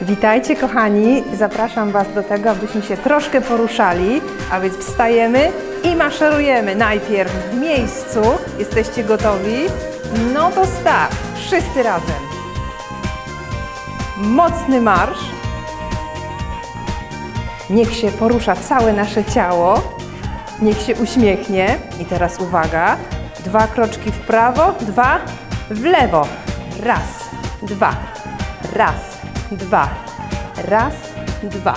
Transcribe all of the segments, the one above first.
Witajcie kochani, zapraszam Was do tego, abyśmy się troszkę poruszali, a więc wstajemy i maszerujemy. Najpierw w miejscu, jesteście gotowi? No to start, wszyscy razem. Mocny marsz. Niech się porusza całe nasze ciało, niech się uśmiechnie. I teraz uwaga, dwa kroczki w prawo, dwa w lewo. Raz, dwa, raz, dwa, raz, dwa.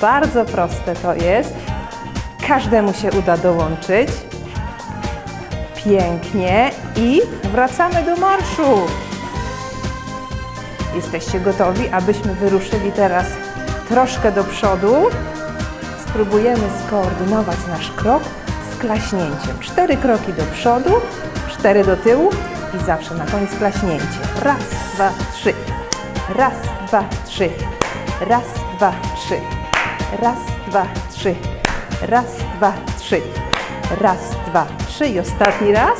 Bardzo proste to jest. Każdemu się uda dołączyć. Pięknie i wracamy do marszu. Jesteście gotowi, abyśmy wyruszyli teraz troszkę do przodu? Spróbujemy skoordynować nasz krok z klaśnięciem. Cztery kroki do przodu, cztery do tyłu i zawsze na koniec klaśnięcie. Raz, dwa, trzy. Raz, dwa, trzy. Raz, dwa, trzy. Raz, dwa, trzy. Raz, dwa, trzy. Raz, dwa, trzy i ostatni raz.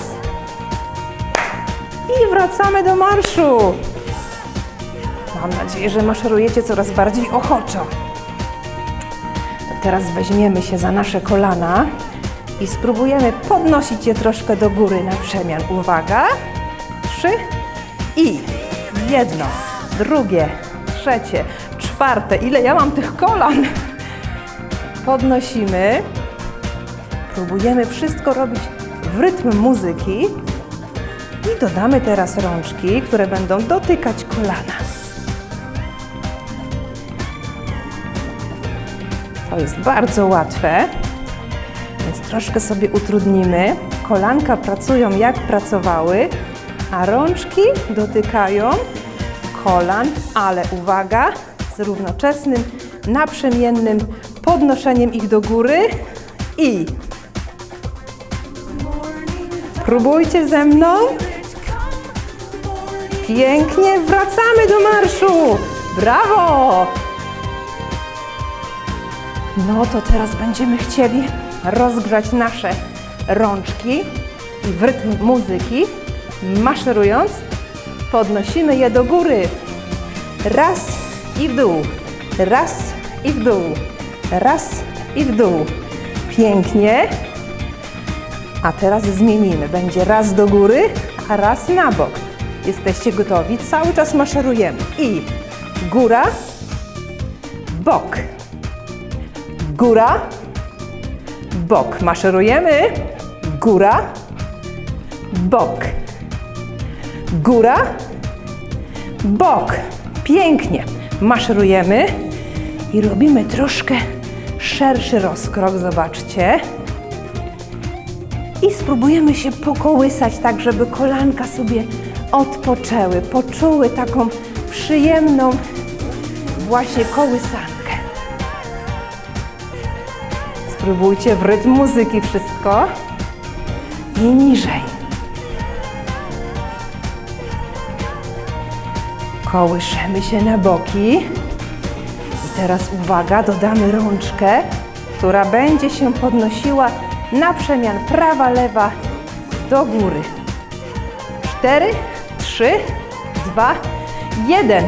I wracamy do marszu. Mam nadzieję, że maszerujecie coraz bardziej ochoczo. To teraz weźmiemy się za nasze kolana i spróbujemy podnosić je troszkę do góry na przemian. Uwaga! Trzy i jedno, drugie, trzecie, czwarte. Ile ja mam tych kolan? Podnosimy. Próbujemy wszystko robić w rytm muzyki. I dodamy teraz rączki, które będą dotykać kolana. To jest bardzo łatwe, więc troszkę sobie utrudnimy. Kolanka pracują jak pracowały, a rączki dotykają kolan, ale uwaga, z równoczesnym, naprzemiennym podnoszeniem ich do góry i próbujcie ze mną. Pięknie, wracamy do marszu. Brawo! No to teraz będziemy chcieli rozgrzać nasze rączki i w rytm muzyki, maszerując, podnosimy je do góry. Raz i w dół, raz i w dół, raz i w dół. Pięknie. A teraz zmienimy. Będzie raz do góry, a raz na bok. Jesteście gotowi? Cały czas maszerujemy. I góra, bok. Góra, bok. Maszerujemy. Góra, bok. Góra, bok. Pięknie. Maszerujemy i robimy troszkę szerszy rozkrok. Zobaczcie. I spróbujemy się pokołysać tak, żeby kolanka sobie odpoczęły, poczuły taką przyjemną właśnie kołysankę. Spróbujcie w rytm muzyki wszystko i niżej. Kołyszemy się na boki. I teraz uwaga, dodamy rączkę, która będzie się podnosiła na przemian prawa, lewa do góry. Cztery, trzy, dwa, jeden.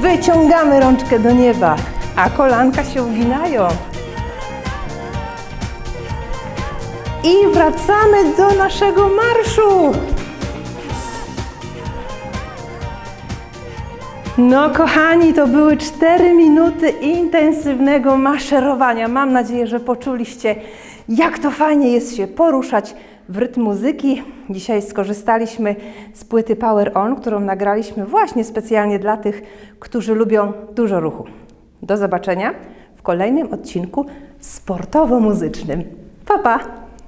Wyciągamy rączkę do nieba, a kolanka się uginają. I wracamy do naszego marszu. No, kochani, to były 4 minuty intensywnego maszerowania. Mam nadzieję, że poczuliście, jak to fajnie jest się poruszać w rytm muzyki. Dzisiaj skorzystaliśmy z płyty Power On, którą nagraliśmy właśnie specjalnie dla tych, którzy lubią dużo ruchu. Do zobaczenia w kolejnym odcinku sportowo-muzycznym. Pa, pa!